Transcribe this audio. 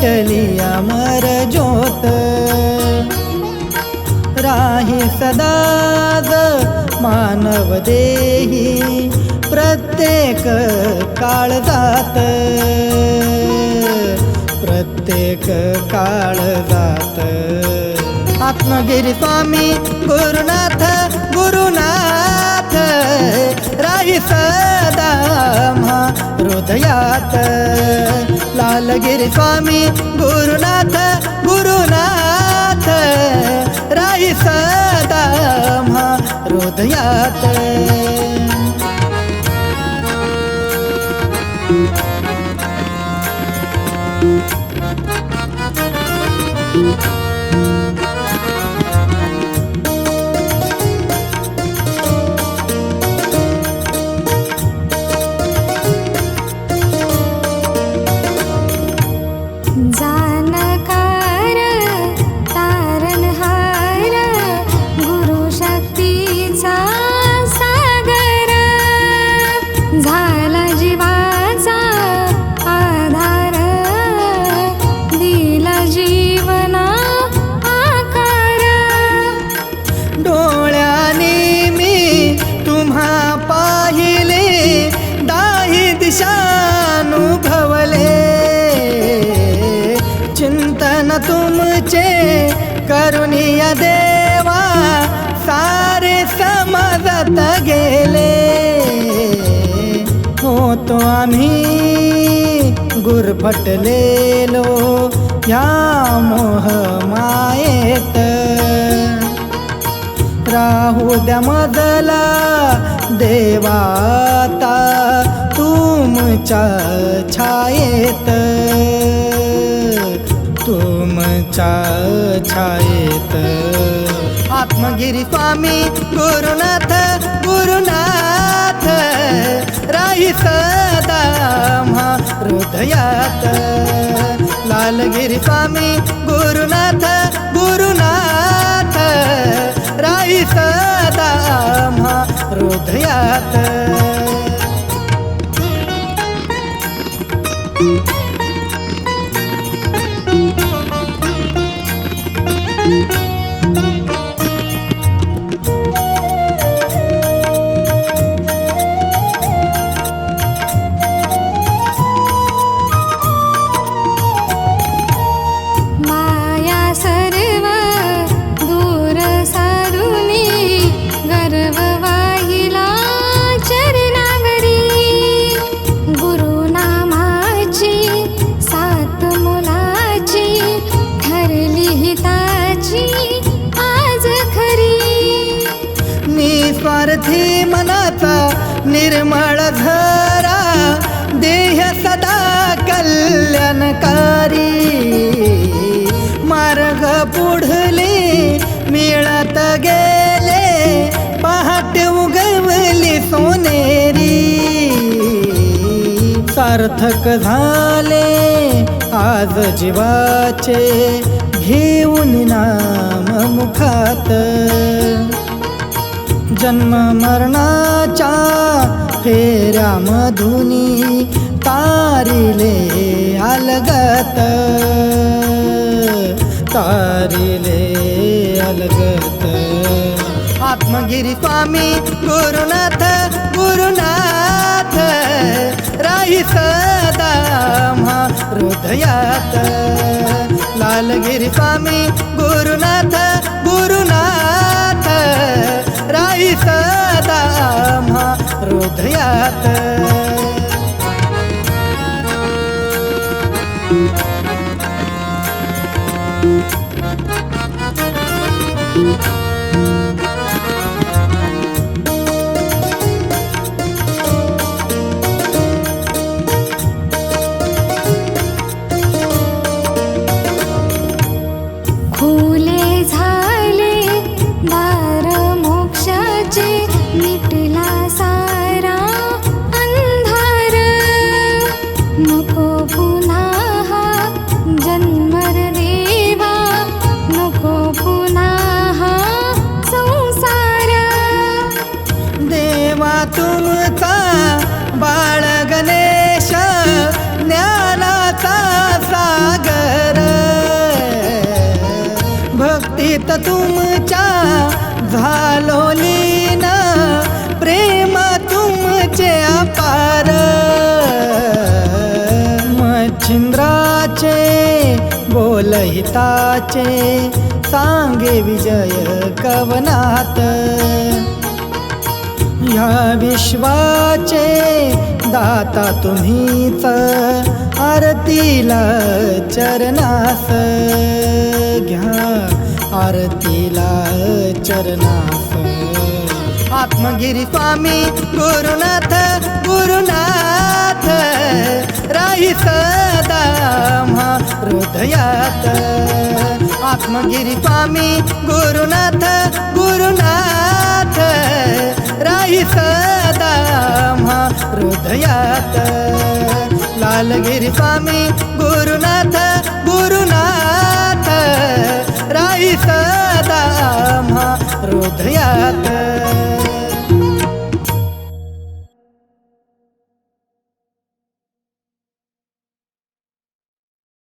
पेटली अमर ज्योत. राही सदाद मानव देही प्रत्येक काळ जात. प्रत्येक काळ जात. आत्मगिरी स्वामी गुरुनाथ गुरुनाथ राही सदा हृदयात. लालगिरी स्वामी गुरुनाथ गुरुनाथ राई सदा म्हा हृदयात. डोळ्याने मी तुम्हा पाहिले दाही दिशानुभवले. चिंतन तुमचे करुणीय देवा सारे समजत गेले. होतो आम्ही गुरफटलेलो या मोह राहू द्या मदला. देवाता तुमच्या छायेत. तुमच्या छायेत. आत्मगिरी स्वामी गुरुनाथ गुरुनाथ. राही सदा हृदयात लालगिरी स्वामी गुरुनाथ गुरुनाथ. राही सदा म्हा हृदयात माझी मनाचा निर्मळ धरा देह सदा कल्याणकारी. मार्ग पुढले मिळत गेले पहाटे उगवली सोनेरी. सार्थक झाले आज जीवाचे घेऊन नाम मुखात. जन्म मरणाच्या फेऱ्या मधुनी तारिले अलगत. तारिले अलगत. आत्मगिरी स्वामी गुरुनाथ गुरुनाथ राही सदा हृदयात. लालगिरी स्वामी हृदयात तुमचा बाळ गणेश ज्ञानाचा सागर. भक्तीत तुमच्या झालो लीन प्रेम तुमचे अपार. मच्छिंद्राचे बोलहिताचे सांगे विजय कवनात. ह्या विश्वाचे दाता तुम्हीच. आरतीला चरणास घ्या. आरतीला चरणास. आत्मगिरी स्वामी गुरुनाथ गुरुनाथ राही सदा म्हा हृदयात. आत्मगिरी स्वामी गुरुनाथ गुरुनाथ राही सदा हृदयात. लालगिरी स्वामी गुरुनाथ गुरुनाथ राही सदा हृदयात.